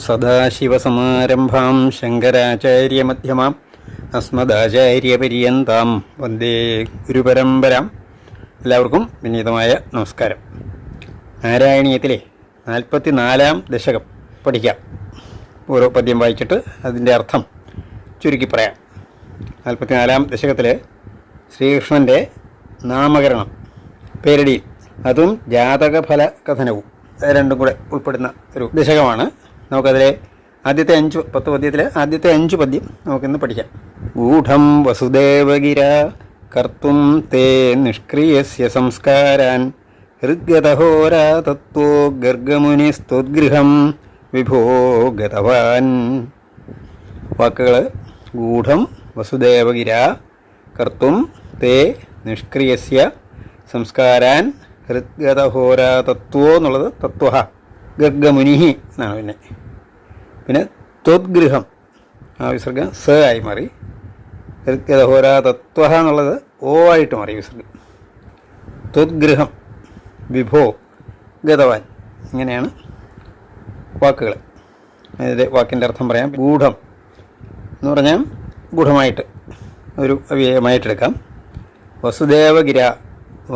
സദാശിവസമാരംഭാം ശങ്കരാചാര്യമധ്യമാം അസ്മദാചാര്യപര്യന്താം വന്ദേ ഗുരുപരമ്പരാം. എല്ലാവർക്കും വിനീതമായ നമസ്കാരം. നാരായണീയത്തിലെ നാൽപ്പത്തി നാലാം ദശകം പഠിക്കാം. ഓരോ പദ്യം വായിച്ചിട്ട് അതിന്റെ അർത്ഥം ചുരുക്കി പറയാം. നാൽപ്പത്തിനാലാം ദശകത്തിൽ ശ്രീകൃഷ്ണന്റെ നാമകരണം പേരടിയിൽ. അതും ജാതകഫല കഥനവും രണ്ടും കൂടെ ഉൾപ്പെടുന്ന ഒരു ദശകമാണ് നമുക്കതിലെ ആദ്യത്തെ അഞ്ച് പത്ത് പദ്യത്തിലെ ആദ്യത്തെ അഞ്ച് പദ്യം നമുക്കിന്ന് പഠിക്കാം. ഗൂഢം വസുദേവഗിര കർത്തും തേ നിഷ്ക്രിയസ്യ സംസ്കാരാൻ ഹൃദ്ഗതഹോരാ തത്വോ ഗർഗമുനിസ്തുദ്ഗൃഹം വിഭോ ഗതവാൻ. വാക്കുകൾ ഗൂഢം വസുദേവഗിര കർത്തും തേ നിഷ്ക്രിയസ്യ സംസ്കാരാൻ ഹൃദ്ഗതഹോരാ തത്വോ എന്നുള്ളത് തത്വ ഗർഗമുനി എന്നാണ് പിന്നെ. പിന്നെ ത്വദ്ഗൃഹം. ആ വിസർഗം സ ആയി മാറി. ഹോരാ തത്വ എന്നുള്ളത് ഓ ആയിട്ട് മാറി വിസർഗം. ത്വദ്ഗൃഹം വിഭോ ഗതവാൻ ഇങ്ങനെയാണ് വാക്കുകൾ അതിന്റെ വാക്കിന്റെ അർത്ഥം പറയാം. ഗൂഢം എന്ന് പറഞ്ഞാൽ ഗൂഢമായിട്ട് ഒരു അവ്യയമായിട്ടെടുക്കാം വസുദേവഗിര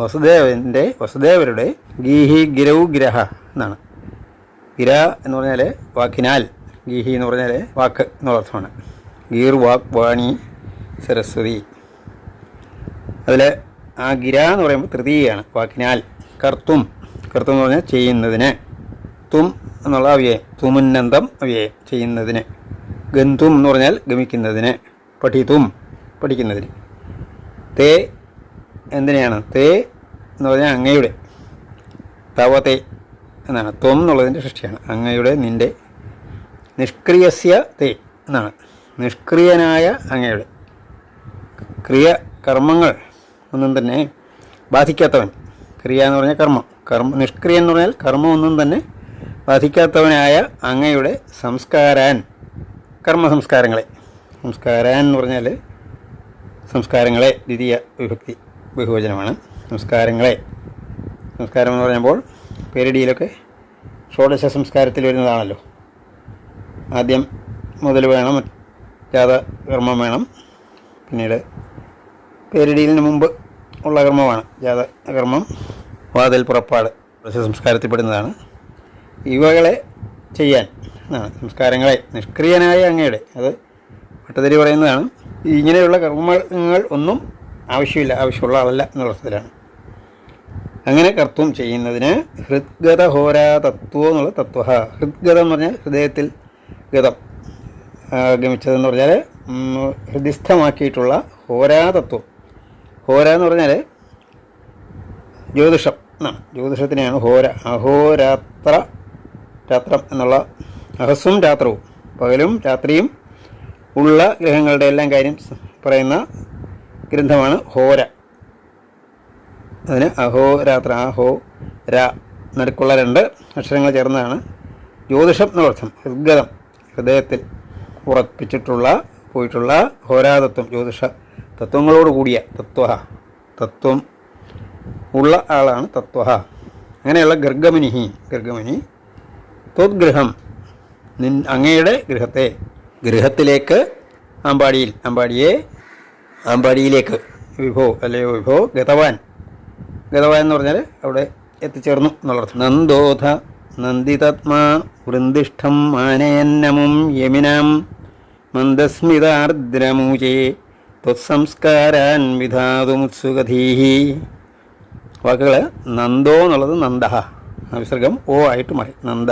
വസുദേവന്റെ വസുദേവരുടെ ഗീഹി ഗിരൗ ഗ്രഹ എന്നാണ്. ഗിര എന്ന് പറഞ്ഞാൽ വാക്കിനാൽ ഗീഹി എന്ന് പറഞ്ഞാൽ വാക്ക് എന്നുള്ള അർത്ഥമാണ്. ഗീർ വാക് വാണി സരസ്വതി. അതിൽ ആ ഗിര എന്ന് പറയുമ്പോൾ തൃതീയാണ് വാക്കിനാൽ കർത്തും. കർത്തും എന്ന് പറഞ്ഞാൽ ചെയ്യുന്നതിന്. തും എന്നുള്ള അവ്യയം തുമുന്നന്തം അവ്യയം ചെയ്യുന്നതിന്. ഗന്തും എന്ന് പറഞ്ഞാൽ ഗമിക്കുന്നതിന്. പഠിത്തും പഠിക്കുന്നതിന്. തേ എന്തിനെയാണ്? തേ എന്ന് പറഞ്ഞാൽ അങ്ങയുടെ. തവ തേ എന്നാണ്. ത്വം എന്നുള്ളതിന്റെ സൃഷ്ടിയാണ്. അങ്ങയുടെ നിന്റെ നിഷ്ക്രിയസ്യ തേ എന്നാണ്. നിഷ്ക്രിയനായ അങ്ങയുടെ ക്രിയ കർമ്മങ്ങൾ ഒന്നും തന്നെ ബാധിക്കാത്തവൻ. ക്രിയ എന്ന് പറഞ്ഞാൽ കർമ്മം. കർമ്മ നിഷ്ക്രിയ എന്ന് പറഞ്ഞാൽ കർമ്മം ഒന്നും തന്നെ ബാധിക്കാത്തവനായ അങ്ങയുടെ സംസ്കാരാൻ കർമ്മ സംസ്കാരങ്ങളെ. സംസ്കാരാൻ എന്ന് പറഞ്ഞാൽ സംസ്കാരങ്ങളെ ദ്വിതീയ വിഭക്തി ബഹുവചനമാണ്. സംസ്കാരങ്ങളെ. സംസ്കാരം എന്ന് പറയുമ്പോൾ പേരടിയിലൊക്കെ ഷോഡശ സംസ്കാരത്തിൽ വരുന്നതാണല്ലോ. ആദ്യം മുതൽ വേണം ജാത കർമ്മം വേണം. പിന്നീട് പേരിടിയിലിന് മുമ്പ് ഉള്ള കർമ്മമാണ് ജാത കർമ്മം. വാതിൽ പുറപ്പാട് സംസ്കാരത്തിൽപ്പെടുന്നതാണ്. സംസ്കാരത്തിൽ പെടുന്നതാണ് ഇവകളെ ചെയ്യാൻ സംസ്കാരങ്ങളെ നിഷ്ക്രിയനായ അങ്ങയുടെ അത് പട്ടതിരി പറയുന്നതാണ്. ഇങ്ങനെയുള്ള കർമ്മങ്ങൾ ഒന്നും ആവശ്യമില്ല ആവശ്യമുള്ള ആളല്ല എന്നുള്ള അങ്ങനെ കർത്തം ചെയ്യുന്നതിന് ഹൃദ്ഗത ഹോരാ തത്വം എന്നുള്ള തത്വ. ഹൃദ്ഗതം എന്ന് പറഞ്ഞാൽ ഹൃദയത്തിൽ ഗതം ഗമിച്ചതെന്ന് പറഞ്ഞാൽ ഹൃദിസ്ഥമാക്കിയിട്ടുള്ള ഹോരാ തത്വം ഹോര എന്ന് പറഞ്ഞാൽ ജ്യോതിഷം എന്നാണ്. ജ്യോതിഷത്തിനെയാണ് ഹോര. അഹോരാത്ര രാത്രം എന്നുള്ള അഹസ്സും രാത്രവും. പകലും രാത്രിയും ഉള്ള ഗ്രഹങ്ങളുടെ എല്ലാം കാര്യം പറയുന്ന ഗ്രന്ഥമാണ് ഹോര. അതിന് അഹോരാത്ര അഹോ ര നടുക്കുള്ള രണ്ട് അക്ഷരങ്ങൾ ചേർന്നതാണ് ജ്യോതിഷം എന്നുള്ള അർത്ഥം ഹൃദ്ഗതം. ഹൃദയത്തിൽ ഉറപ്പിച്ചിട്ടുള്ള പോയിട്ടുള്ള ഹോരാതത്വം ജ്യോതിഷ തത്വങ്ങളോട് കൂടിയ തത്വ തത്വം ഉള്ള ആളാണ് തത്വ. അങ്ങനെയുള്ള ഗർഗമുനിഹി ഗർഗമുനി ത്വദ്ഗൃഹം നിൻ അങ്ങയുടെ ഗൃഹത്തെ ഗൃഹത്തിലേക്ക് അമ്പാടിയിൽ അമ്പാടിയെ അമ്പാടിയിലേക്ക് വിഭോ അല്ലയോ വിഭോ ഗതവാൻ. ഗതവാൻ എന്ന് പറഞ്ഞാൽ അവിടെ എത്തിച്ചേർന്നു എന്നുള്ളർത്ഥം. നന്ദോധ നന്ദിതത്മാ വൃന്ദിഷ്ഠം മാനയന്നമും യമിനാം മന്ദസ്മിതാർദ്രമൂചേ ത്വത്സംസ്കാരാൻ വിധാതുമുത്സുകധീഹി വാക്കുകൾ നന്ദോ എന്നുള്ളത് നന്ദ വിസർഗം ഓ ആയിട്ട് മാറി. നന്ദ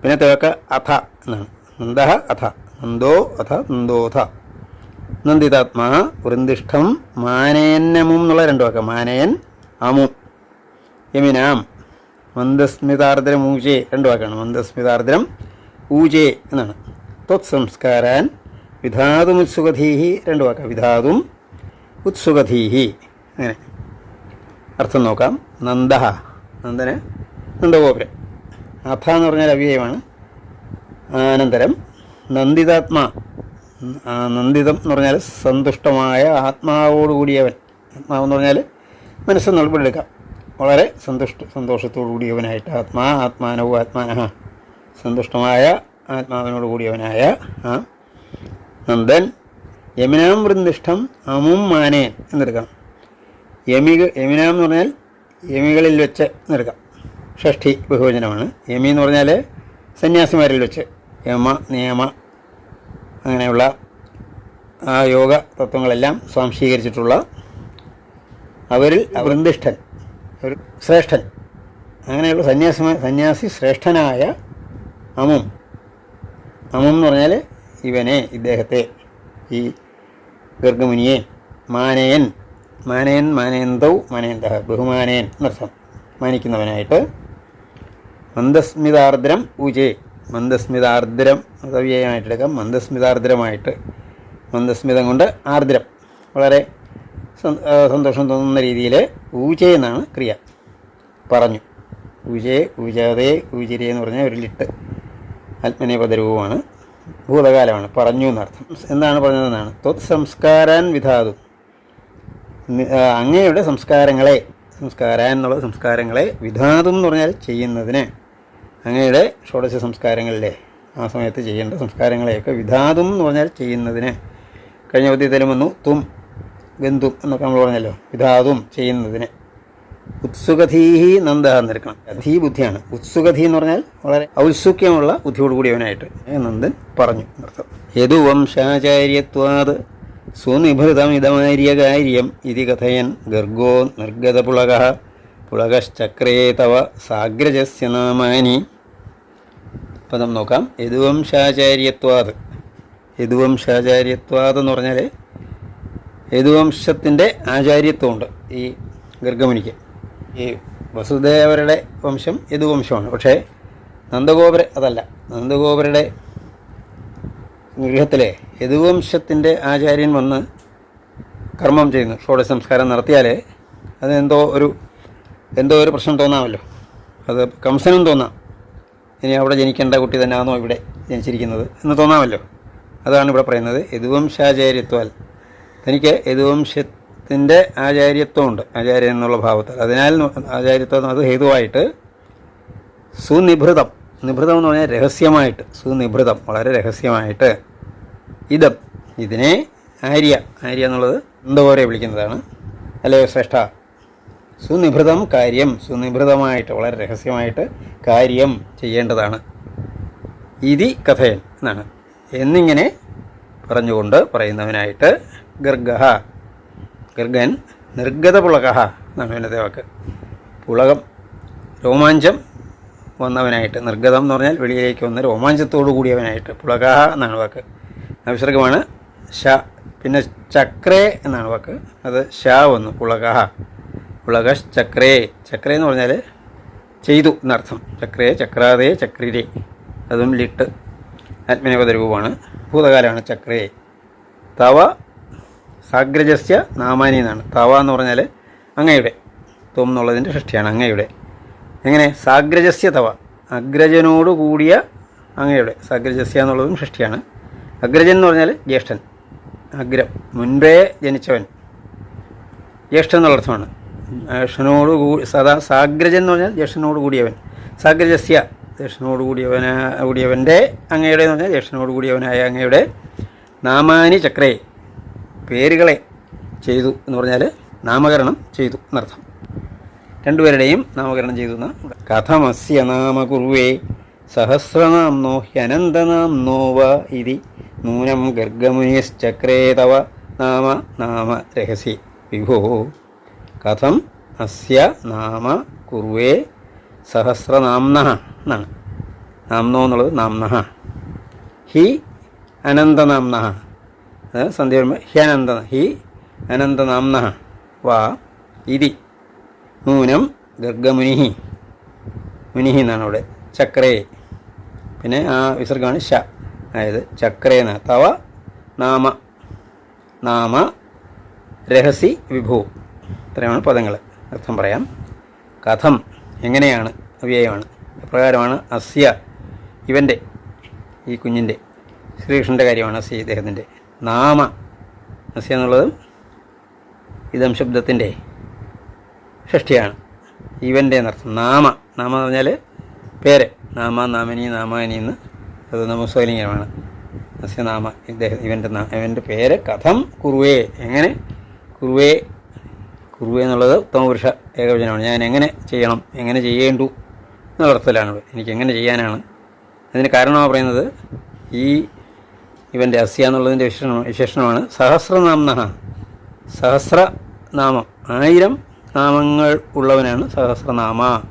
പിന്നെ തേക്ക അഥ എന്നാണ്. നന്ദ അഥ. നന്ദോ അഥ നന്ദോഥ. നന്ദിതാത്മാ വൃന്ദിഷ്ഠം മാനയന്നമും എന്നുള്ള രണ്ട് വാക്ക. മാനയൻ അമു യമിനാം. മന്ദസ്മിതാർദ്രം ഊജേ. രണ്ട് വാക്കാണ്. മന്ദസ്മിതാർദ്രം ഊജേ എന്നാണ്. ത്വത് സംസ്കാരാൻ വിധാതും ഉത്സുഖധീഹി രണ്ട് വാക്കാണ് വിധാതും ഉത്സുഖധീഹി അങ്ങനെ. അർത്ഥം നോക്കാം. നന്ദ നന്ദന് നന്ദഗോപുരം. അഥ എന്ന് പറഞ്ഞാൽ അവ്യയമാണ്. അനന്തരം നന്ദിതാത്മാ. നന്ദിതം എന്ന് പറഞ്ഞാൽ സന്തുഷ്ടമായ ആത്മാവോടുകൂടിയവൻ. ആത്മാവെന്ന് പറഞ്ഞാൽ മനസ്സെന്ന് ഉൾപ്പെടുക്കാം വളരെ സന്തുഷ്ട സന്തോഷത്തോടു കൂടിയവനായിട്ട് ആത്മാ ആത്മാനവും ആത്മാന സന്തുഷ്ടമായ ആത്മാവിനോട് കൂടിയവനായ ആ നന്ദൻ യമിനാം വൃന്ദിഷ്ടം അമും മാനേൻ എന്നെടുക്കാം യമിക യമിനാം എന്ന് പറഞ്ഞാൽ യമികളിൽ വെച്ച് എന്നെടുക്കാം ഷഷ്ഠി ബഹുവചനമാണ്. യമി എന്ന് പറഞ്ഞാൽ സന്യാസിമാരിൽ വെച്ച്. യമ നിയമ അങ്ങനെയുള്ള ആ യോഗ തത്വങ്ങളെല്ലാം സ്വാംശീകരിച്ചിട്ടുള്ള അവരിൽ വൃന്ദിഷ്ഠൻ. ഒരു ശ്രേഷ്ഠൻ. അങ്ങനെയുള്ള സന്യാസി സന്യാസി ശ്രേഷ്ഠനായ അമും. അമും എന്ന് പറഞ്ഞാൽ ഇവനെ ഇദ്ദേഹത്തെ ഈ ഗർഗമുനിയെ മാനയൻ. മാനയൻ മാനയന്തൗ മാനയന്ത ബഹുമാനയൻ എന്നർത്ഥം മാനിക്കുന്നവനായിട്ട് മന്ദസ്മിതാർദ്രം ഊജേ മന്ദസ്മിതാർദ്രം അതവ്യയമായിട്ടെടുക്കാം മന്ദസ്മിതാർദ്രമായിട്ട്. മന്ദസ്മിതം കൊണ്ട് ആർദ്രം. വളരെ സന്തോഷം തോന്നുന്ന രീതിയിൽ ഊജേ എന്നാണ് ക്രിയ. പറഞ്ഞു. ഊജേ ഊജാതേ ഊജിരേ എന്ന് പറഞ്ഞാൽ ഒരു ലിട്ട്. ആത്മനേപദരൂപമാണ്. ഭൂതകാലമാണ്. പറഞ്ഞു എന്നർത്ഥം. എന്താണ് പറഞ്ഞതെന്നാണ്. ത്വത് സംസ്കാരാൻ വിധാതു. അങ്ങയുടെ സംസ്കാരങ്ങളെ സംസ്കാരാൻ എന്നുള്ള സംസ്കാരങ്ങളെ വിധാതും എന്ന് പറഞ്ഞാൽ ചെയ്യുന്നതിന് അങ്ങയുടെ ഷോഡശ സംസ്കാരങ്ങളിലെ ആ സമയത്ത് ചെയ്യേണ്ട സംസ്കാരങ്ങളെയൊക്കെ വിധാതും എന്ന് പറഞ്ഞാൽ ചെയ്യുന്നതിന്. കഴിഞ്ഞ പദ്യത്തിലും വന്നു തും. ഗന്തും എന്നൊക്കെ നമ്മൾ പറഞ്ഞല്ലോ. വിധാതും ചെയ്യുന്നതിന്. ഉത്സുകധീഹി നന്ദ എന്നിരിക്കണം. ധീ ബുദ്ധിയാണ്. ഉത്സുകധി എന്ന് പറഞ്ഞാൽ വളരെ ഔത്സുക്യമുള്ള ബുദ്ധിയോടുകൂടിയവനായിട്ട് നന്ദൻ പറഞ്ഞു എന്നർത്ഥം. യദുവംശാചാര്യത്വാത് സുനിഭൃതമിതമാര്യ കാര്യം ഇതി കഥയൻ ഗർഗോ നിർഗതപുളക പുളകശ്ചക്രേ തവ സാഗ്രജസ്യ നാമാനി. പദം നോക്കാം. യദുവംശാചാര്യത്വാത്. യദുവംശാചാര്യത്വാത് എന്ന് പറഞ്ഞാൽ യദുവംശത്തിന്റെ ആചാര്യത്വമുണ്ട്? ഈ ഗർഗമുനിക്ക്. ഈ വസുദേവരുടെ വംശം യദുവംശമാണ്. പക്ഷേ നന്ദഗോപുര അതല്ല നന്ദഗോപുരുടെ ഗൃഹത്തിലെ യദുവംശത്തിന്റെ ആചാര്യൻ വന്ന് കർമ്മം ചെയ്യുന്നു. ഷോഡശ സംസ്കാരം നടത്തിയാൽ അതെന്തോ ഒരു എന്തോ ഒരു പ്രശ്നം തോന്നാമല്ലോ. അത് കംസനും തോന്നാം. ഇനി അവിടെ ജനിക്കേണ്ട കുട്ടി തന്നെയാണോ ഇവിടെ ജനിച്ചിരിക്കുന്നത് എന്ന് തോന്നാമല്ലോ. അതാണ് ഇവിടെ പറയുന്നത് യദുവംശാചാര്യത്വാൽ തനിക്ക് യദുവംശത്തിന്റെ ആചാര്യത്വമുണ്ട്. ആചാര്യൻ എന്നുള്ള ഭാവത്തിൽ. അതിനാൽ ആചാര്യത്വം അത് ഹേതുവായിട്ട് സുനിഭൃതം. നിഭൃതം എന്ന് പറഞ്ഞാൽ രഹസ്യമായിട്ട്. സുനിഭൃതം. വളരെ രഹസ്യമായിട്ട്. ഇതം ഇതിനെ ആര്യ. ആര്യ എന്നുള്ളത് എന്തോരെ വിളിക്കുന്നതാണ്. അല്ലേ ശ്രേഷ്ഠ? സുനിഭൃതം കാര്യം. സുനിഭൃതമായിട്ട് വളരെ രഹസ്യമായിട്ട് കാര്യം ചെയ്യേണ്ടതാണ്. ഇതി കഥയൻ എന്നാണ്. എന്നിങ്ങനെ പറഞ്ഞുകൊണ്ട് പറയുന്നവനായിട്ട് ഗർഗഹ. ഗർഗൻ നിർഗത പുളകഹ എന്നാണ് ഇന്നത്തെ വാക്ക്. പുളകം രോമാഞ്ചം വന്നവനായിട്ട്. നിർഗതം എന്ന് പറഞ്ഞാൽ വെളിയിലേക്ക് വന്ന് രോമാഞ്ചത്തോടു കൂടിയവനായിട്ട്. പുളകഹ എന്നാണ് വാക്ക്. നവിസർഗമാണ് ഷ പിന്നെ ചക്രേ എന്നാണ് വാക്ക്. അത് ഷ വന്നു പുളകഹ. പുളക ചക്രേ ചക്രേ എന്ന് പറഞ്ഞാൽ ചെയ്തു എന്നർത്ഥം. ചക്രേ ചക്രാതേ ചക്രിരേ. അതും ലിട്ട്. ആത്മനേപദ രൂപമാണ് ഭൂതകാലമാണ് ചക്രേ. തവ സാഗ്രജസ്യ നാമാനി എന്നാണ്. തവ എന്ന് പറഞ്ഞാൽ അങ്ങയുടെ. ത്വം എന്നുള്ളതിന്റെ സൃഷ്ടിയാണ് അങ്ങയുടെ. എങ്ങനെ? സാഗ്രജസ്യ തവ. അഗ്രജനോട് കൂടിയ അങ്ങയുടെ. സാഗ്രജസ്യ എന്നുള്ളതും സൃഷ്ടിയാണ് അഗ്രജൻ എന്ന് പറഞ്ഞാൽ ജ്യേഷ്ഠൻ. അഗ്രം. മുൻപേ ജനിച്ചവൻ. ജ്യേഷ്ഠൻ എന്നുള്ള അർത്ഥമാണ്. ജ്യേഷ്ഠനോട് കൂടി സദാ സാഗ്രജൻ എന്ന് പറഞ്ഞാൽ ജ്യേഷ്ഠനോട് കൂടിയവൻ. സാഗ്രജസ്യ ജ്യേഷ്ഠനോട് കൂടിയവന കൂടിയവന്റെ അങ്ങയുടെ എന്ന് പറഞ്ഞാൽ ജ്യേഷ്ഠനോട് കൂടിയവനായ അങ്ങയുടെ നാമാനി ചക്രേ. പേരുകളെ ചെയ്തു എന്ന് പറഞ്ഞാൽ നാമകരണം ചെയ്തു എന്നർത്ഥം. രണ്ടുപേരുടെയും നാമകരണം ചെയ്തു എന്ന കഥമസ്യ നാമ കുറുവേ സഹസ്രനാംനോ ഹ്യനന്തനാംനോ വ ഇതി നൂനം ഗർഗമുനിശ്ചക്രേ തവ നാമ നാമ രഹസ്യ. വിഭോ കഥം അസ്യ നാമ കുറുവേ സഹസ്രനാംന എന്നാണ്. നാംനോ എന്നുള്ളത് നാംന ഹി അനന്തനാംന സന്ധ്യ വരുമ്പോൾ ഹ്യനന്ത ഹി അനന്തനാംന വാ ഇതി നൂനം ഗർഗമുനി മുനിഹി എന്നാണ് അവിടെ. ചക്രേ. പിന്നെ ആ വിസർഗമാണ് ഷ അതായത് ചക്രേന തവ നാമ. നാമ രഹസി വിഭു. ഇത്രയാണ് പദങ്ങൾ അർത്ഥം പറയാം. കഥം എങ്ങനെയാണ്? അവ്യയമാണ്. പ്രകാരമാണ് അസ്യ ഇവന്റെ ഈ കുഞ്ഞിന്റെ ശ്രീകൃഷ്ണന്റെ കാര്യമാണ് അസ്യ ഇദ്ദേഹത്തിന്റെ നാമ. നസ്യ എന്നുള്ളത് ഇതം ശബ്ദത്തിന്റെ ഷഷ്ടിയാണ്. ഇവന്റെ എന്നർത്ഥം നാമ. നാമ എന്ന് പറഞ്ഞാൽ പേര്. നാമ നാമനി നാമാനി എന്ന് അത് നമസ്വലിംഗമാണ്. അസ്യ നാമ ഇദ്ദേഹം ഇവന്റെ ഇവന്റെ പേര് കഥം കുറുവേ. എങ്ങനെ? കുറുവേ. കുറുവേ എന്നുള്ളത് ഉത്തമപുരുഷ ഏകവചനമാണ്. ഞാൻ എങ്ങനെ ചെയ്യണം? എങ്ങനെ ചെയ്യേണ്ടു? എന്നുള്ള അർത്ഥത്തിലാണ്. എനിക്ക് എങ്ങനെ ചെയ്യാനാണ്? അതിന് കാരണമാണ് പറയുന്നത് ഈ ഇവന്റെ അസ്യ എന്നുള്ളതിന്റെ വിശേഷണം വിശേഷണമാണ്. സഹസ്രനാംന സഹസ്രനാമം ആയിരം നാമങ്ങൾ ഉള്ളവനാണ് സഹസ്രനാമ.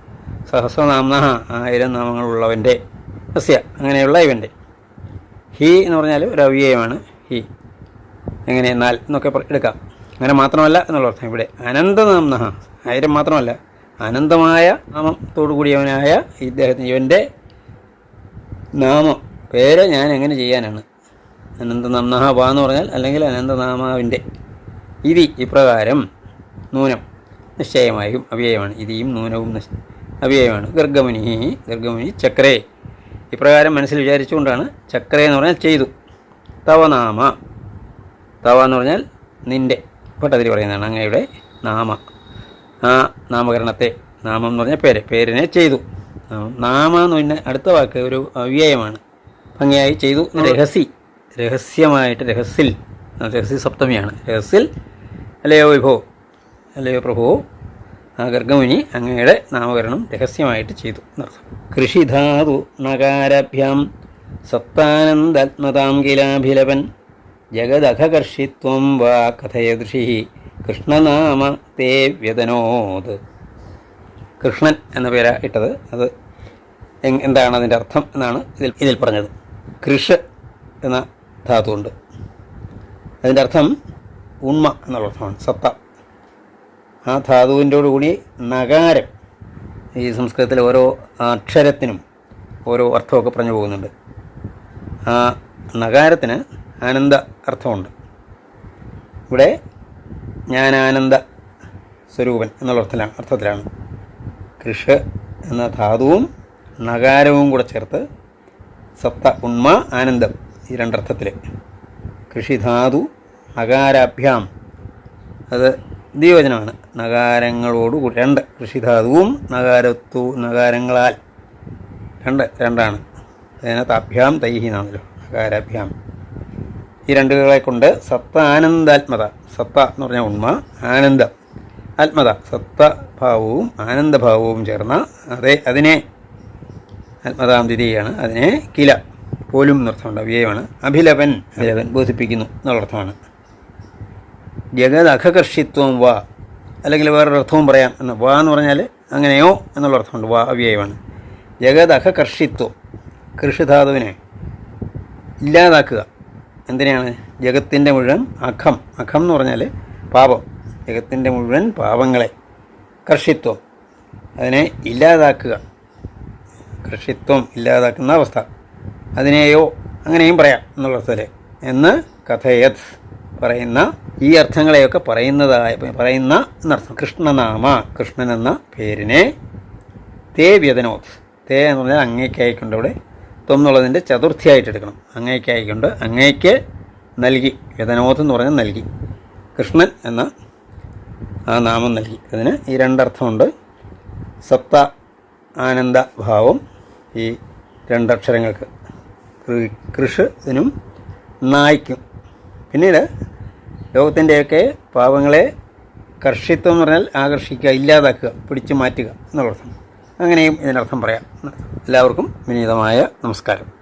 സഹസ്രനാംന ആയിരം നാമങ്ങൾ ഉള്ളവന്റെ അസ്യ. അങ്ങനെയുള്ള ഇവന്റെ ഹി എന്ന് പറഞ്ഞാൽ ഒരു അവ്യയമാണ്. ഹി. എങ്ങനെ എന്നാൽ എന്നൊക്കെ എടുക്കാം. അങ്ങനെ മാത്രമല്ല എന്നുള്ള അർത്ഥം ഇവിടെ. അനന്തനാംന ആയിരം മാത്രമല്ല. അനന്തമായ നാമത്തോടു കൂടിയവനായ ഇദ്ദേഹത്തിന് ഇവന്റെ നാമം. പേര് ഞാൻ എങ്ങനെ ചെയ്യാനാണ്? അനന്തനാംനഹ വാ എന്ന് പറഞ്ഞാൽ അല്ലെങ്കിൽ അനന്തനാമാവിന്റെ ഇതി ഇപ്രകാരം നൂനം നിശ്ചയമായും അവ്യയമാണ്. ഇതിയും നൂനവും നിശ്ച- അവ്യയമാണ്. ഗർഗമുനി ഗർഗമുനി ചക്രേ. ഇപ്രകാരം മനസ്സിൽ വിചാരിച്ചുകൊണ്ടാണ് ചക്രേ എന്ന് പറഞ്ഞാൽ ചെയ്തു. തവനാമ. തവ എന്ന് പറഞ്ഞാൽ നിന്റെ പട്ടതിരി പറയുന്നതാണ് അങ്ങയുടെ നാമ. ആ നാമകരണത്തെ നാമം എന്ന് പറഞ്ഞാൽ പേര്. പേരിനെ ചെയ്തു. നാമ എന്ന് പറഞ്ഞാൽ അടുത്ത വാക്ക് ഒരു അവ്യയമാണ്. ഭംഗിയായി ചെയ്തു. രഹസി രഹസ്യമായിട്ട് രഹസ്യൽ രഹസ്യ സപ്തമിയാണ്. രഹസ്യൽ അല്ലയോ വിഭോ അല്ലയോ പ്രഭു ഗർഗമുനി അങ്ങയുടെ നാമകരണം രഹസ്യമായിട്ട് ചെയ്തു എന്നർത്ഥം. കൃഷിധാതു നകാരാഭ്യാം സത്താനന്ദാത്മതാം കിലാഭിലവൻ ജഗദഘകർഷിത്വം വാ കഥയദൃഷി കൃഷ്ണനാമ തേ വ്യതനോത്. കൃഷ്ണൻ എന്ന പേരാ ഇട്ടത്. അത് എന്താണ് അതിന്റെ അർത്ഥം എന്നാണ് ഇതിൽ ഇതിൽ പറഞ്ഞത്. കൃഷ് എന്ന ധാതുണ്ട് അതിന്റെ അർത്ഥം ഉണ്മ എന്നുള്ള അർത്ഥമാണ് സത്ത. ആ ധാതുവിന്റെ കൂടി നഗാരം ഈ സംസ്കൃതത്തിലെ ഓരോ അക്ഷരത്തിനും ഓരോ അർത്ഥമൊക്കെ പറഞ്ഞു പോകുന്നുണ്ട്. ആ നഗാരത്തിന് ആനന്ദ അർത്ഥമുണ്ട്. ഇവിടെ ഞാൻ ആനന്ദ സ്വരൂപൻ എന്നുള്ള അർത്ഥത്തിലാണ് അർത്ഥത്തിലാണ്. കൃഷ് എന്ന ധാതുവും നഗാരവും കൂടെ ചേർത്ത് സപ്ത ഉണ്മ ആനന്ദം ഈ രണ്ടർത്ഥത്തിൽ കൃഷിധാതു നകാരാഭ്യാം അത് ദ്വിവചനമാണ്. നകാരങ്ങളോട് രണ്ട്. കൃഷിധാതുവും നകാരത്തു നകാരങ്ങളാൽ. രണ്ട് രണ്ടാണ്. അതിനകത്ത് അഭ്യാം തൈഹി എന്നാണല്ലോ നകാരാഭ്യാം ഈ രണ്ടുകളെ കൊണ്ട് സത്ത ആനന്ദാത്മത. സത്ത എന്ന് പറഞ്ഞ ഉണ്മ ആനന്ദം. ആത്മത. സത്തഭാവവും ആനന്ദഭാവവും ചേർന്ന അതേ അതിനെ ആത്മതാം ദ്വിതീയാണ്. അതിനെ കില. പോലും എന്നർത്ഥമുണ്ട്. അവ്യയമാണ്. അഭിലവൻ അഭിലപൻ ബോധിപ്പിക്കുന്നു എന്നുള്ള അർത്ഥമാണ് ജഗത് അഖകർഷിത്വം വാ അല്ലെങ്കിൽ വേറൊരു അർത്ഥവും പറയാം എന്ന് വാ എന്ന് പറഞ്ഞാൽ അങ്ങനെയോ എന്നുള്ള അർത്ഥമുണ്ട്. വാ അവ്യയമാണ്. ജഗത് അഖകർഷിത്വം കൃഷിധാതുവിനെ ഇല്ലാതാക്കുക. എന്തിനാണ് ജഗത്തിന്റെ മുഴുവൻ അഖം. അഖം എന്ന് പറഞ്ഞാൽ പാപം. ജഗത്തിന്റെ മുഴുവൻ പാപങ്ങളെ. കർഷിത്വം അതിനെ ഇല്ലാതാക്കുക. കൃഷിത്വം ഇല്ലാതാക്കുന്ന അവസ്ഥ. അതിനെയോ അങ്ങനെയും പറയാം എന്നുള്ള അർത്ഥത്തിൽ എന്ന് കഥയത് പറയുന്ന ഈ അർത്ഥങ്ങളെയൊക്കെ പറയുന്നതായ പറയുന്ന എന്നർത്ഥം. കൃഷ്ണനാമ കൃഷ്ണൻ എന്ന പേരിനെ തേ വ്യതനോത്. തേ എന്ന് പറഞ്ഞാൽ അങ്ങേക്കായിക്കൊണ്ട് ഇവിടെ ത്വം എന്നുള്ളതിന്റെ ചതുർത്ഥിയായിട്ട് എടുക്കണം. അങ്ങേക്കായിക്കൊണ്ട് അങ്ങേക്ക് നൽകി. വ്യതനോത് എന്ന് പറഞ്ഞാൽ നൽകി. കൃഷ്ണൻ എന്ന ആ നാമം നൽകി. അതിന് ഈ രണ്ടർത്ഥമുണ്ട്. സപ്ത ആനന്ദ ഭാവം ഈ രണ്ടക്ഷരങ്ങൾക്ക്. കൃ- കൃഷ് ഇതിനും നായ്ക്കും. പിന്നീട് ലോകത്തിന്റെയൊക്കെ പാവങ്ങളെ കർഷിത്വം എന്ന് പറഞ്ഞാൽ ആകർഷിക്കുക ഇല്ലാതാക്കുക പിടിച്ചു മാറ്റുക എന്നുള്ളർത്ഥം അങ്ങനെയും ഇതിനർത്ഥം പറയാം. എല്ലാവർക്കും വിനീതമായ നമസ്കാരം.